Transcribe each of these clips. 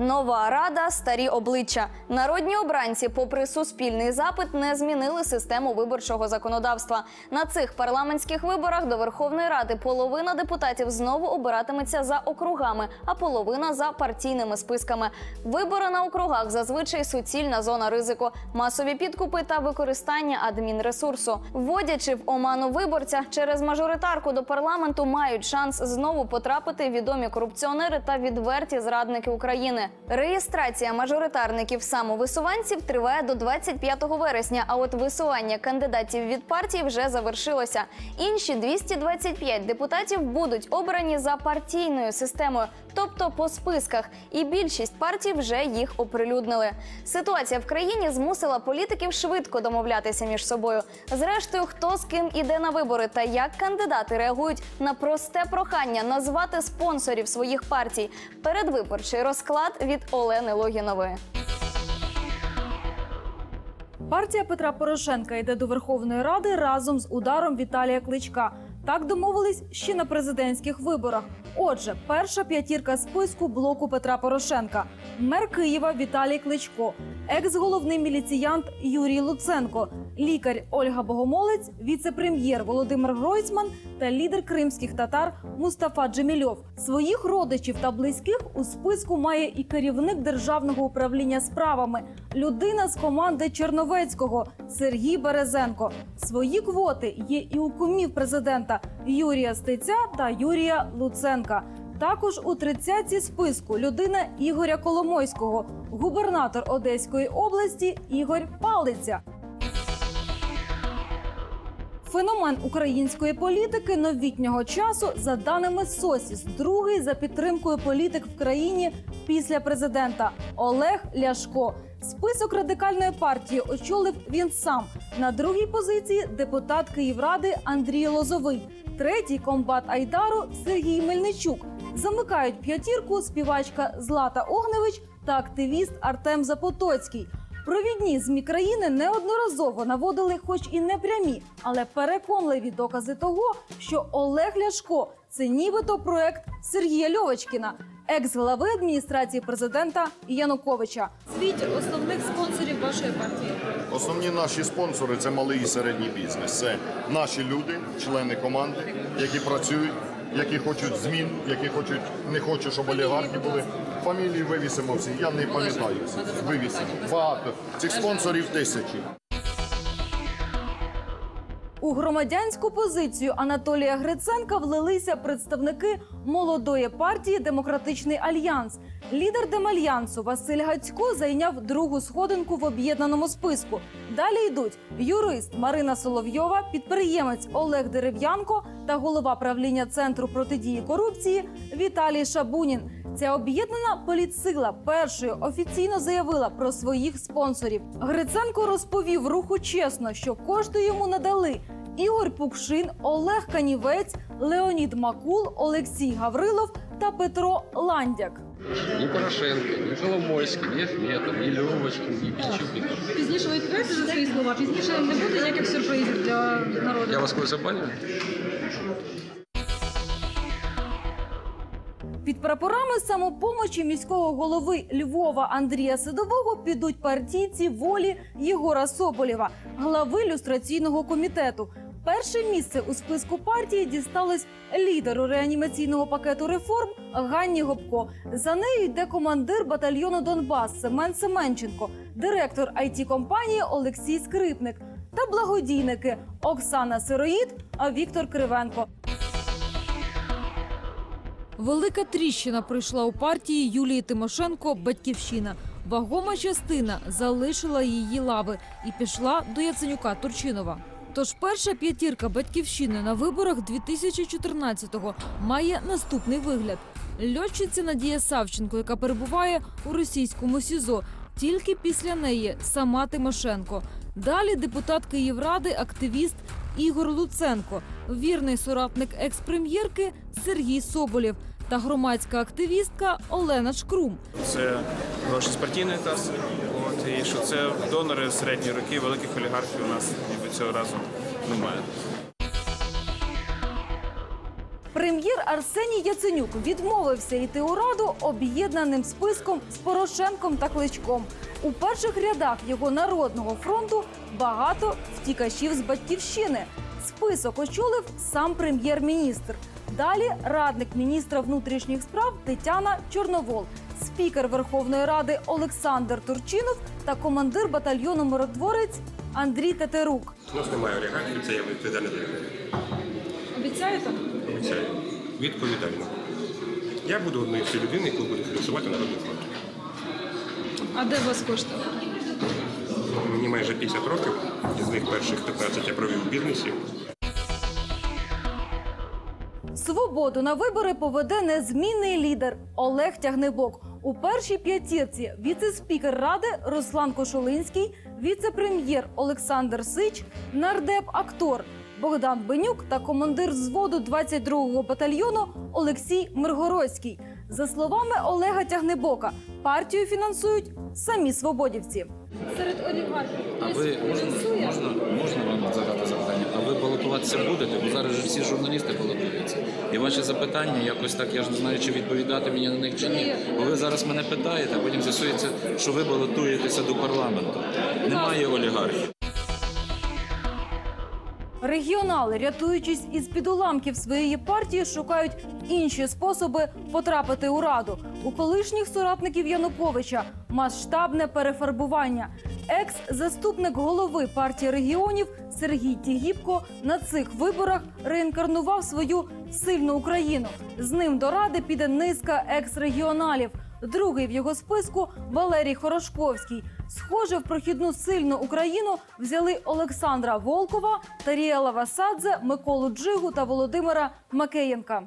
Нова рада, старі обличчя. Народні обранці, попри суспільний запит, не змінили систему виборчого законодавства. На цих парламентських виборах до Верховної Ради половина депутатів знову обиратиметься за округами, а половина за партійними списками. Вибори на округах зазвичай суцільна зона ризику, масові підкупи та використання адмінресурсу. Вводячи в оману виборця через мажоритарку до парламенту, мають шанс знову потрапити відомі корупціонери та відверті зрадники України. Реєстрація мажоритарників самовисуванців триває до 25 вересня. А от висування кандидатів від партій вже завершилося. Інші 225 депутатів будуть обрані за партійною системою, тобто по списках. І більшість партій вже їх оприлюднили. Ситуація в країні змусила політиків швидко домовлятися між собою. Зрештою, хто з ким іде на вибори та як кандидати реагують на просте прохання назвати спонсорів своїх партій. Передвиборчий розклад від Олени Логінової. Партія Петра Порошенка йде до Верховної Ради разом з ударом Віталія Кличка. Так домовились ще на президентських виборах. Отже, перша п'ятірка списку блоку Петра Порошенка: мер Києва Віталій Кличко, екс-головний міліціянт Юрій Луценко, лікар Ольга Богомолець, віце-прем'єр Володимир Гройсман та лідер кримських татар Мустафа Джемільов. Своїх родичів та близьких у списку має і керівник державного управління справами, людина з команди Черновецького Сергій Березенко. Свої квоти є і у кумів президента Юрія Стеця та Юрія Луценка. Також у тридцятці списку людина Ігоря Коломойського, губернатор Одеської області Ігор Палиця. Феномен української політики новітнього часу, за даними СОСІС, другий за підтримкою політик в країні після президента Олег Ляшко. Список радикальної партії очолив він сам. На другій позиції депутат Київради Андрій Лозовий, третій комбат Айдару Сергій Мельничук. Замикають п'ятірку співачка Злата Огневич та активіст Артем Запотоцький. Провідні змі країни неодноразово наводили, хоч і не прямі, але переконливі докази того, що Олег Ляшко це нібито проект Сергія Льовочкіна, екс-глави адміністрації президента Януковича. Світ основних спонсорів вашої партії. Основні наші спонсори це малий і середній бізнес. Це наші люди, члени команди, які працюють, які хочуть змін, які хочуть, не хочуть, щоб олігархи були. Фамілії вивісимо всі. Я не пам'ятаю. Вивісимо. Багато. Цих спонсорів тисячі. У громадянську позицію Анатолія Гриценка влилися представники молодої партії Демократичний альянс. Лідер Демальянсу Василь Гацько зайняв другу сходинку в об'єднаному списку. Далі йдуть юрист Марина Соловйова, підприємець Олег Дерев'янко та голова правління центру протидії корупції Віталій Шабунін. Ця об'єднана політсила першою офіційно заявила про своїх спонсорів. Гриценко розповів руху чесно, що кошти йому надали Ігор Пукшин, Олег Канівець, Леонід Макул, Олексій Гаврилов та Петро Ландяк. Ни Порошенко, ни Коломойський, ни Ахметов, ни Льовочкин, ни Пінчук. Пізніше ви відкриєте за свої слова, пізніше не буде ніяких сюрпризів для народу. Я вас когось забаню? Під прапорами самопомочі міського голови Львова Андрія Садового підуть партійці волі Єгора Соболєва, глави люстраційного комітету. Перше місце у списку партії дісталось лідеру реанімаційного пакету реформ Ганні Гопко. За нею йде командир батальйону Донбас Семен Семенченко, директор it компанії Олексій Скрипник та благодійники Оксана Сироїд, а Віктор Кривенко. Велика тріщина прийшла у партії Юлії Тимошенко Батьківщина. Вагома частина залишила її лави і пішла до Яценюка Турчинова. Тож перша п'ятірка батьківщини на виборах 2014-го має наступний вигляд: льотчиця Надія Савченко, яка перебуває у російському СІЗО. Тільки після неї сама Тимошенко. Далі депутат Київради, активіст Ігор Луценко, вірний соратник екс-прем'єрки Сергій Соболєв та громадська активістка Олена Шкрум. Це гроші з партійної каси. І що це донори середньої роки, великих олігархів у нас ніби цього разу немає. Прем'єр Арсеній Яценюк відмовився йти у раду об'єднаним списком з Порошенком та Кличком. У перших рядах його народного фронту багато втікачів з батьківщини. Список очолив сам прем'єр-міністр. Далі радник міністра внутрішніх справ Тетяна Чорновол, спікер Верховної Ради Олександр Турчинов та командир батальйону миротворець Андрій Тетерук. У нас немає олігархів, це я людей. Обіцяєте? Обіцяю. Відповідально. Я буду однією з людей, яку буде фінансувати Народний фронт. А де у вас кошти? Мені майже 50 років, із них перших 15 я провів в бізнесі. Свободу на вибори поведе незмінний лідер Олег Тягнебок. У першій п'ятірці віце-спікер ради Руслан Кошулинський, віце-прем'єр Олександр Сич, нардеп-актор Богдан Бенюк та командир взводу 22-го батальйону Олексій Миргородський. За словами Олега Тягнебока, партію фінансують самі свободівці. Серед олігархів А ви можна, вам задати ви балотуватися будете? Бо зараз же всі журналісти балотуються. І ваші запитання якось так, я ж не знаю, чи відповідати мені на них чи ні. Бо ви зараз мене питаєте, а потім з'ясується, що ви балотуєтеся до парламенту. Немає олігархів. Регіонали, рятуючись із під уламків своєї партії, шукають інші способи потрапити у раду. У колишніх соратників Януковича масштабне перефарбування. Екс-заступник голови партії регіонів Сергій Тігіпко на цих виборах реінкарнував свою сильну Україну. З ним до ради піде низка екс-регіоналів. Другий в його списку Валерій Хорошковський. Схоже, в прохідну сильну Україну взяли Олександра Волкова, Таріела Васадзе, Миколу Джигу та Володимира Макеєнка.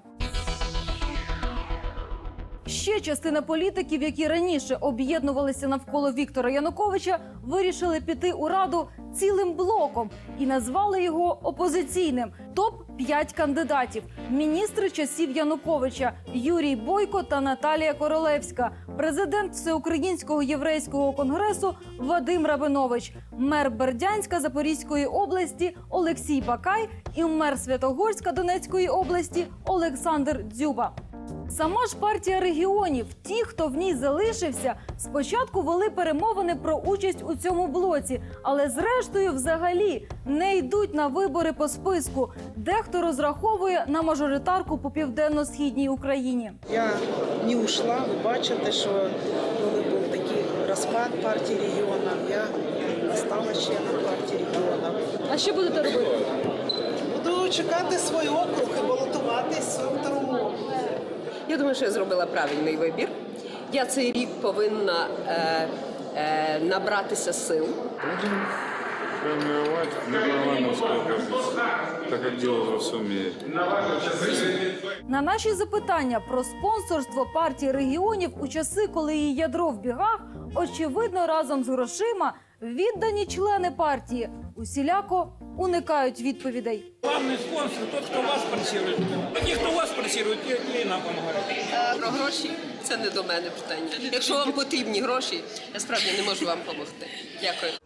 Ще частина політиків, які раніше об'єднувалися навколо Віктора Януковича, вирішили піти у раду цілим блоком і назвали його опозиційним. Топ 5 кандидатів: міністри часів Януковича Юрій Бойко та Наталія Королевська, президент Всеукраїнського єврейського конгресу Вадим Рабинович, мер Бердянська Запорізької області Олексій Бакай і мер Святогорська Донецької області Олександр Дзюба. Сама ж партія регіонів, ті, хто в ній залишився, спочатку вели перемовини про участь у цьому блоці, але зрештою, взагалі, не йдуть на вибори по списку. Дехто розраховує на мажоритарку по південно-східній Україні. Я не ушла. Ви бачите, що коли був такий розпад партії регіонів, я стала членом партії регіонів. А що будете робити? Буду чекати свій округ і балотуватись. Я думаю, що я зробила правильний вибір. Я цей рік повинна е, е, набратися сил. формировать непарламентское правительство, так как делал во всем мире. На наші запитання про спонсорство партії регіонів у часи, коли її ядро в бігах, очевидно, разом з грошима віддані члени партії усіляко уникають відповідей. Главний спонсор тот, хто вас працює. А хто вас спонсирует, ті те нам допомагають. Про гроші це не до мене питання. Якщо вам потрібні гроші, я справді не можу вам допомогти. Дякую.